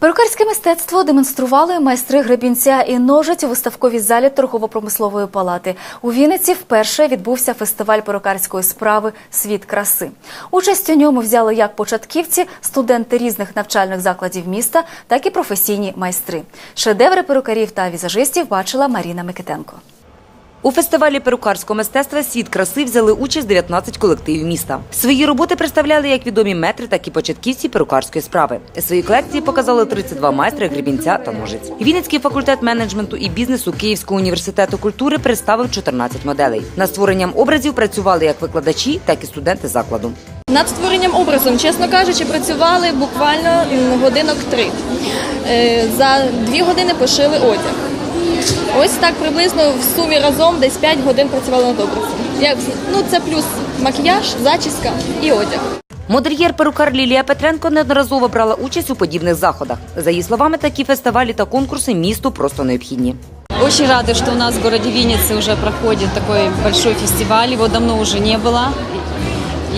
Перукарське мистецтво демонстрували майстри гребінця і ножиць у виставковій залі торгово-промислової палати. У Вінниці вперше відбувся фестиваль перукарської справи Світ краси. Участь у ньому взяли як початківці, студенти різних навчальних закладів міста, так і професійні майстри. Шедеври перукарів та візажистів бачила Маріна Микитенко. У фестивалі перукарського мистецтва «Світ краси» взяли участь 19 колективів міста. Свої роботи представляли як відомі метри, так і початківці перукарської справи. Свої колекції показали 32 майстри гребінця та ножиць. Вінницький факультет менеджменту і бізнесу Київського університету культури представив 14 моделей. Над створенням образів працювали як викладачі, так і студенти закладу. Над створенням образом, чесно кажучи, працювали буквально годинок три. Е, За дві години пошили одяг. Ось так приблизно в сумі разом десь 5 годин працювали над образом. Як, ну, це плюс макіяж, зачіска і одяг. Модельєр-перукар Лілія Петренко неодноразово брала участь у подібних заходах. За її словами, такі фестивалі та конкурси місту просто необхідні. Очень рады, что у нас в городе Винницы уже проходит такой большой фестиваль. Его давно уже не было.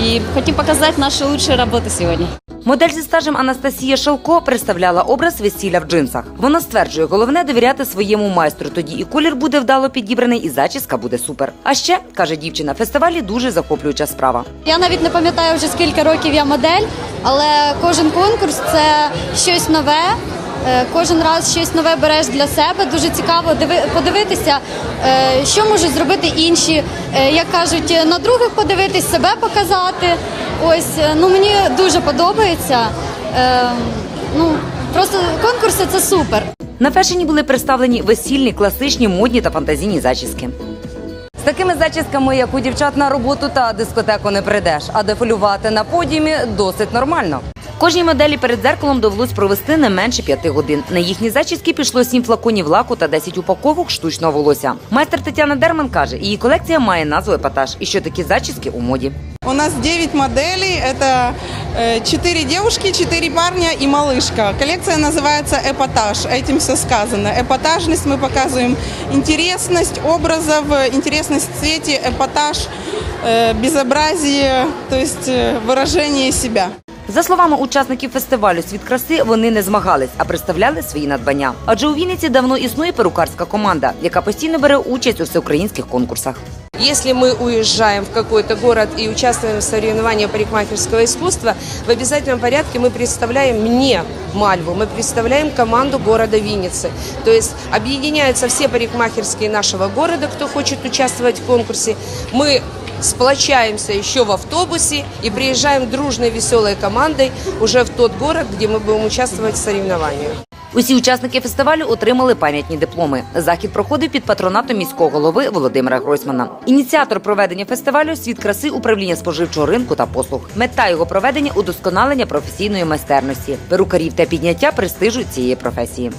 И хотим показать наши лучшие работы сегодня. Модель зі стажем Анастасія Шалко представляла образ весілля в джинсах. Вона стверджує, головне довіряти своєму майстру. Тоді і колір буде вдало підібраний, і зачіска буде супер. А ще каже дівчина, фестивалі дуже захоплююча справа. Я навіть не пам'ятаю вже скільки років я модель, але кожен конкурс це щось нове. Е, Кожен раз щось нове береш для себе. Дуже цікаво диви- подивитися, е, що можуть зробити інші. Е, Як кажуть, на других подивитись, себе показати. Ось е, ну мені дуже подобається. Е, Ну просто конкурси це супер. На фешені були представлені весільні, класичні, модні та фантазійні зачіски. З такими зачісками, як у дівчат на роботу та дискотеку не прийдеш, а дефілювати на подіумі досить нормально. Кожній моделі перед зеркалом довелось провести не менше п'яти годин. На їхні зачіски пішло сім флаконів лаку та 10 упаковок штучного волосся. Майстер Тетяна Дерман каже, її колекція має назву епатаж і що такі зачіски у моді. У нас 9 моделей, это 4 девушки, 4 парня и малышка. Коллекция называется «Эпатаж», этим все сказано. Эпатажность мы показываем, интересность образов, интересность в цвете, эпатаж, э, безобразие, то есть э, выражение себя. За словами учасників фестивалю Світ краси, вони не змагались, а представляли свої надбання. Адже у Вінниці давно існує перукарська команда, яка постійно бере участь у всеукраїнських конкурсах. Если мы уезжаем в какой-то город и участвуем в соревнованиях парикмахерского искусства, в обязательном порядке мы представляем не Мальву, мы представляем команду города Винницы. То есть объединяются все парикмахерские нашего города, кто хочет участвовать в конкурсе. Мы сплочаемся еще в автобусе и приезжаем дружной веселой командой уже в тот город, где мы будем участвовать в соревнованиях. Усі учасники фестивалю отримали пам'ятні дипломи. Захід проходив під патронатом міського голови Володимира Гройсмана. Ініціатор проведення фестивалю світ краси управління споживчого ринку та послуг. Мета його проведення удосконалення професійної майстерності, перукарів та підняття престижу цієї професії.